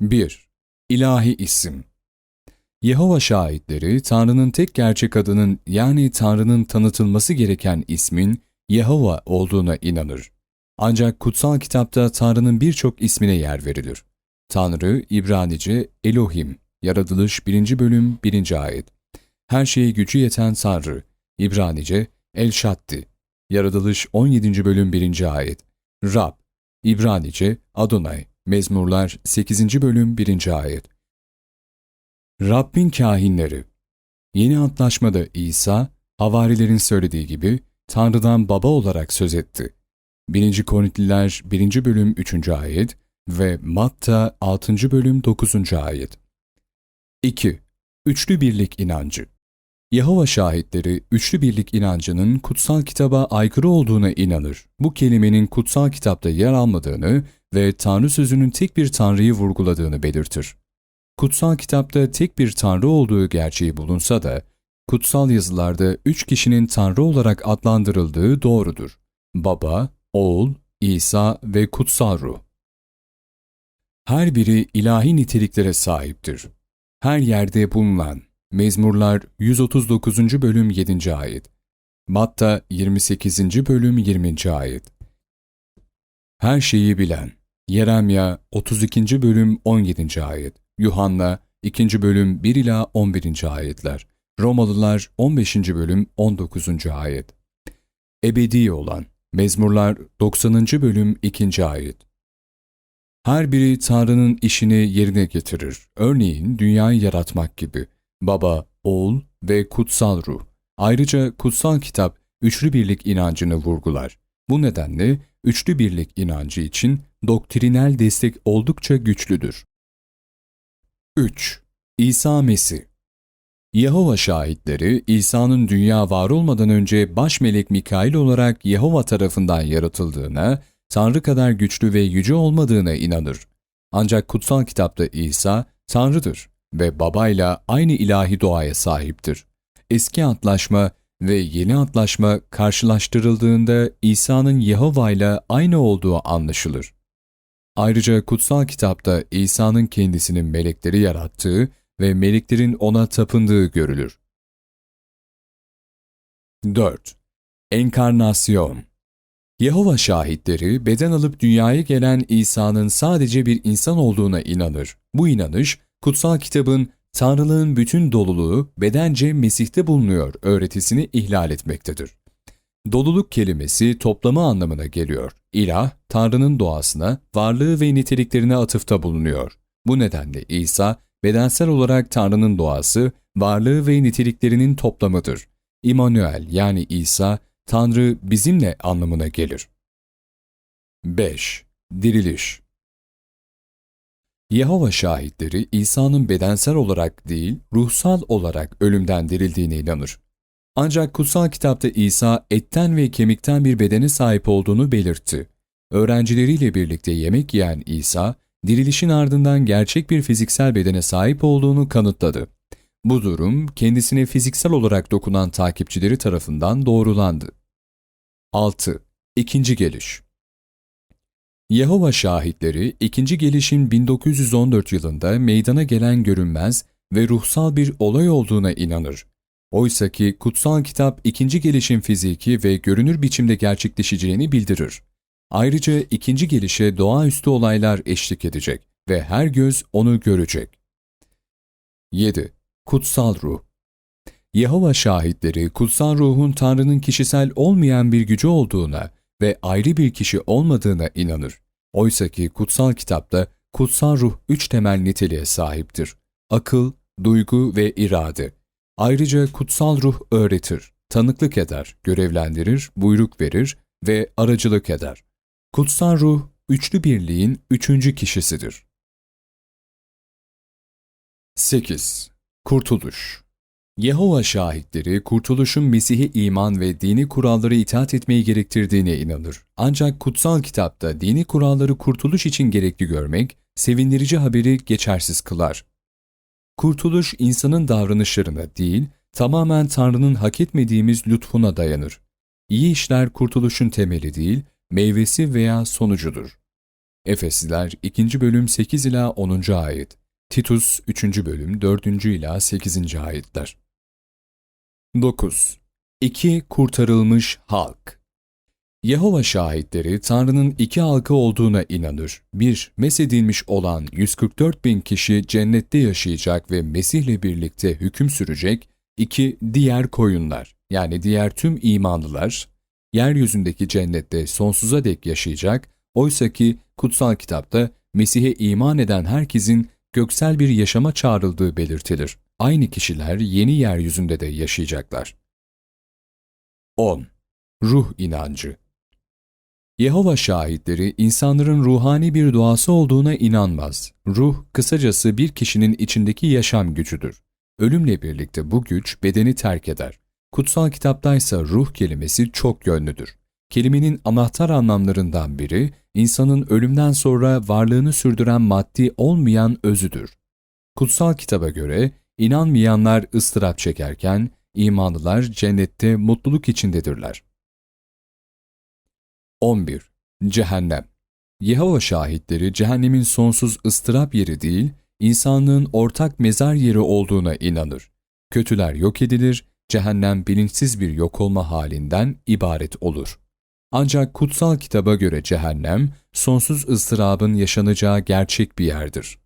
1. İlahi isim Yehova şahitleri, Tanrı'nın tek gerçek adının yani Tanrı'nın tanıtılması gereken ismin Yehova olduğuna inanır. Ancak kutsal kitapta Tanrı'nın birçok ismine yer verilir. Tanrı, İbranice Elohim, Yaratılış 1. bölüm 1. ayet. Her şeye gücü yeten Tanrı, İbranice El Şaddi, Yaratılış 17. bölüm 1. ayet. Rab, İbranice Adonai, Mezmurlar 8. bölüm 1. ayet. Rabbin kahinleri Yeni Antlaşmada İsa, havarilerin söylediği gibi Tanrı'dan baba olarak söz etti. 1. Korintiler 1. bölüm 3. ayet ve Matta 6. bölüm 9. ayet. 2. Üçlü Birlik inancı Yehova şahitleri üçlü birlik inancının kutsal kitaba aykırı olduğuna inanır. Bu kelimenin kutsal kitapta yer almadığını ve Tanrı sözünün tek bir Tanrı'yı vurguladığını belirtir. Kutsal kitapta tek bir Tanrı olduğu gerçeği bulunsa da, kutsal yazılarda üç kişinin Tanrı olarak adlandırıldığı doğrudur. Baba, Oğul, İsa ve Kutsal Ruh. Her biri ilahi niteliklere sahiptir. Her yerde bulunan, Mezmurlar 139. bölüm 7. ayet. Matta 28. bölüm 20. ayet. Her şeyi bilen. Yeremya 32. bölüm 17. ayet. Yuhanna 2. bölüm 1 ila 11. ayetler. Romalılar 15. bölüm 19. ayet. Ebedi olan. Mezmurlar 90. bölüm 2. ayet. Her biri Tanrı'nın işini yerine getirir. Örneğin dünyayı yaratmak gibi. Baba, Oğul ve Kutsal Ruh. Ayrıca kutsal kitap üçlü birlik inancını vurgular. Bu nedenle üçlü birlik inancı için doktrinel destek oldukça güçlüdür. 3. İsa Mesih Yehova şahitleri, İsa'nın dünya var olmadan önce baş melek Mikail olarak Yehova tarafından yaratıldığına, Tanrı kadar güçlü ve yüce olmadığına inanır. Ancak kutsal kitapta İsa, Tanrı'dır ve babayla aynı ilahi doğaya sahiptir. Eski antlaşma ve yeni antlaşma karşılaştırıldığında İsa'nın Yehova ile aynı olduğu anlaşılır. Ayrıca kutsal kitapta İsa'nın kendisinin melekleri yarattığı ve meleklerin ona tapındığı görülür. 4. Enkarnasyon Yehova şahitleri beden alıp dünyaya gelen İsa'nın sadece bir insan olduğuna inanır. Bu inanış, kutsal kitabın Tanrılığın bütün doluluğu bedence Mesih'te bulunuyor öğretisini ihlal etmektedir. Doluluk kelimesi toplama anlamına geliyor. İlah, Tanrı'nın doğasına, varlığı ve niteliklerine atıfta bulunuyor. Bu nedenle İsa, bedensel olarak Tanrı'nın doğası, varlığı ve niteliklerinin toplamıdır. İmanuel yani İsa, Tanrı bizimle anlamına gelir. 5. Diriliş Yehova şahitleri İsa'nın bedensel olarak değil, ruhsal olarak ölümden dirildiğine inanır. Ancak kutsal kitapta İsa etten ve kemikten bir bedene sahip olduğunu belirtti. Öğrencileriyle birlikte yemek yiyen İsa, dirilişin ardından gerçek bir fiziksel bedene sahip olduğunu kanıtladı. Bu durum kendisine fiziksel olarak dokunan takipçileri tarafından doğrulandı. 6. İkinci Geliş Yehova şahitleri ikinci gelişin 1914 yılında meydana gelen görünmez ve ruhsal bir olay olduğuna inanır. Oysa ki kutsal kitap ikinci gelişin fiziki ve görünür biçimde gerçekleşeceğini bildirir. Ayrıca ikinci gelişe doğaüstü olaylar eşlik edecek ve her göz onu görecek. 7. Kutsal Ruh Yehova şahitleri kutsal ruhun Tanrı'nın kişisel olmayan bir gücü olduğuna ve ayrı bir kişi olmadığına inanır. Oysa ki kutsal kitapta kutsal ruh üç temel niteliğe sahiptir. Akıl, duygu ve irade. Ayrıca kutsal ruh öğretir, tanıklık eder, görevlendirir, buyruk verir ve aracılık eder. Kutsal ruh, üçlü birliğin üçüncü kişisidir. 8. Kurtuluş Yehova şahitleri kurtuluşun Mesih'e iman ve dini kuralları itaat etmeyi gerektirdiğine inanır. Ancak kutsal kitapta dini kuralları kurtuluş için gerekli görmek, sevindirici haberi geçersiz kılar. Kurtuluş insanın davranışlarına değil, tamamen Tanrı'nın hak etmediğimiz lütfuna dayanır. İyi işler kurtuluşun temeli değil, meyvesi veya sonucudur. Efesliler 2. bölüm 8 ila 10. ayet. Titus 3. bölüm 4. ila 8. ayetler. 9. İki kurtarılmış halk. Yehova şahitleri Tanrı'nın iki halkı olduğuna inanır. Bir, mesedilmiş olan 144 bin kişi cennette yaşayacak ve Mesih'le birlikte hüküm sürecek. İki, diğer koyunlar yani diğer tüm imanlılar yeryüzündeki cennette sonsuza dek yaşayacak. Oysaki kutsal kitapta Mesih'e iman eden herkesin göksel bir yaşama çağrıldığı belirtilir. Aynı kişiler yeni yeryüzünde de yaşayacaklar. 10. Ruh inancı Yehova şahitleri insanların ruhani bir doğası olduğuna inanmaz. Ruh, kısacası bir kişinin içindeki yaşam gücüdür. Ölümle birlikte bu güç bedeni terk eder. Kutsal kitaptaysa ruh kelimesi çok yönlüdür. Kelimenin anahtar anlamlarından biri, insanın ölümden sonra varlığını sürdüren maddi olmayan özüdür. Kutsal kitaba göre, inanmayanlar ıstırap çekerken, imanlılar cennette mutluluk içindedirler. 11. Cehennem Yehova şahitleri cehennemin sonsuz ıstırap yeri değil, insanlığın ortak mezar yeri olduğuna inanır. Kötüler yok edilir, cehennem bilinçsiz bir yok olma halinden ibaret olur. Ancak kutsal kitaba göre cehennem, sonsuz ıstırabın yaşanacağı gerçek bir yerdir.